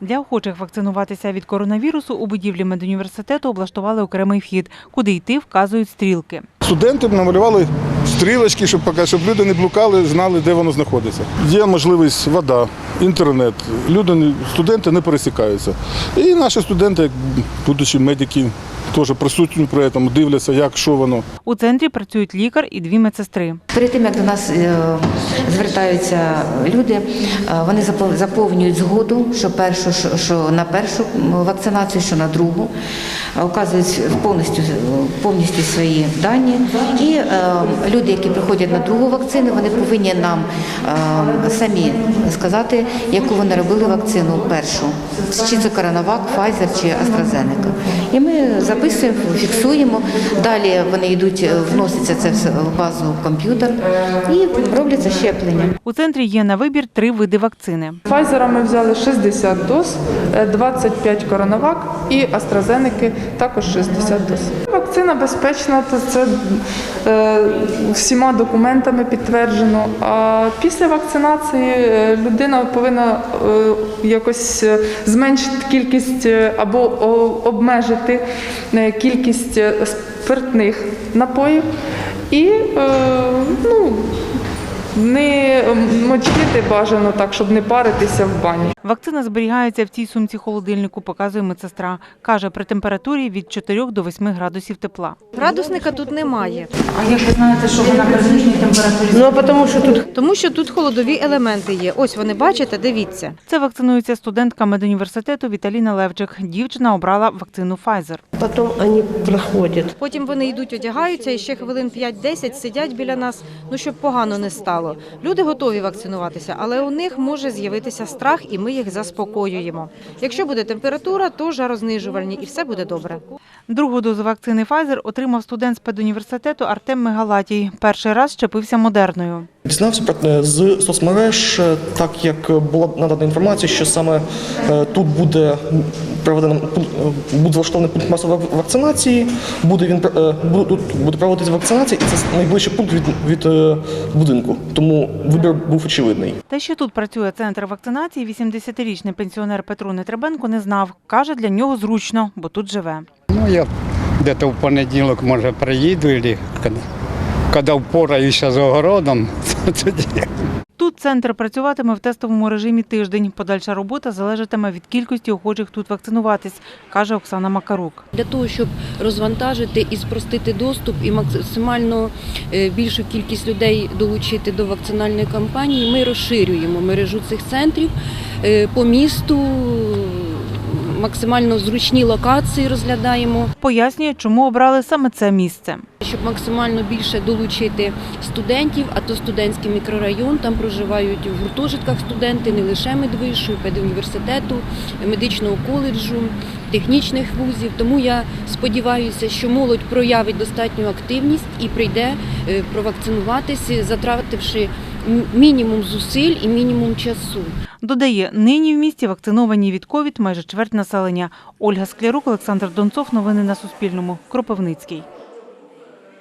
Для охочих вакцинуватися від коронавірусу у будівлі медуніверситету облаштували окремий вхід, куди йти вказують стрілки. Студенти намалювали стрілочки, щоб поки щоб люди не блукали, знали, де воно знаходиться. Є можливість вода, інтернет. Люди, студенти не пересікаються. І наші студенти, будучи медики, теж присутні при цьому, дивляться, як що воно. У центрі працюють лікар і дві медсестри. Перед тим як до нас е, звертаються люди, е, вони запов- заповнюють згоду, що першу, що- на першу вакцинацію, що на другу, Е, вказують повністю повністю свої дані. І е, люди, які приходять на другу вакцину, вони повинні нам е, самі сказати, яку вони робили вакцину першу, чи це Коронавак, Pfizer чи AstraZeneca. І ми записуємо, фіксуємо. Далі вони йдуть, е, вноситься це все в базу в комп'ютер і робляться щеплення. У центрі є на вибір три види вакцини. Pfizer ми взяли 60 доз, е, 25 коронавак і AstraZeneca також 60 доз. Вакцина безпечна, то це е, всіма документами підтверджено. А після вакцинації е, людина повинна е, якось е, зменшити кількість е, або о- обмежити е, кількість е, спиртних напоїв. І е, ну, не мочити бажано так, щоб не паритися в бані. Вакцина зберігається в цій сумці холодильнику, показує медсестра. Каже, при температурі від 4 до 8 градусів тепла. Градусника тут немає, А як ви знаєте, що вона при нижній температурі? ну тому що тут тому, що тут холодові елементи є. Ось вони бачите, дивіться. Це вакцинується студентка медуніверситету Віталіна Левчик. Дівчина обрала вакцину Pfizer. Потом они проходят. Потім вони йдуть, одягаються і ще хвилин 5-10 сидять біля нас. Ну щоб погано не стало. Люди готові вакцинуватися, але у них може з'явитися страх, і ми їх заспокоюємо. Якщо буде температура, то жарознижувальні, і все буде добре. Другу дозу вакцини Pfizer отримав студент з педуніверситету Артем Мегалатій. Перший раз щепився модерною. Дізнався про е, з соцмереж, е, так як була надана інформація, що саме е, тут буде проведено буде влаштований пункт масової вакцинації. Буде він буде тут буде проводитися вакцинація, і це найближчий пункт від, від будинку. Тому вибір був очевидний. Те, що тут працює центр вакцинації, 80-річний пенсіонер Петро Нетребенко не знав. Каже, для нього зручно, бо тут живе. Ну, я где-то в понеділок, може, приїду, коли, впораюся з огородом, тоді. Тут центр працюватиме в тестовому режимі тиждень. Подальша робота залежатиме від кількості охочих тут вакцинуватись, каже Оксана Макарук. для того, щоб розвантажити і спростити доступ і максимально е, більшу кількість людей долучити до вакцинальної кампанії, ми розширюємо мережу цих центрів е, по місту. Максимально зручні локації розглядаємо, Пояснює, чому обрали саме це місце. щоб максимально більше долучити студентів, а то студентський мікрорайон, там проживають в гуртожитках студенти не лише медвишу, педуніверситету, медичного коледжу, технічних вузів. Тому я сподіваюся, що молодь проявить достатню активність і прийде е, провакцинуватися, затративши мінімум зусиль і мінімум часу. Додає, нині в місті вакциновані від ковід майже чверть населення. Ольга Склярук, Олександр Донцов. Новини на Суспільному. Кропивницький.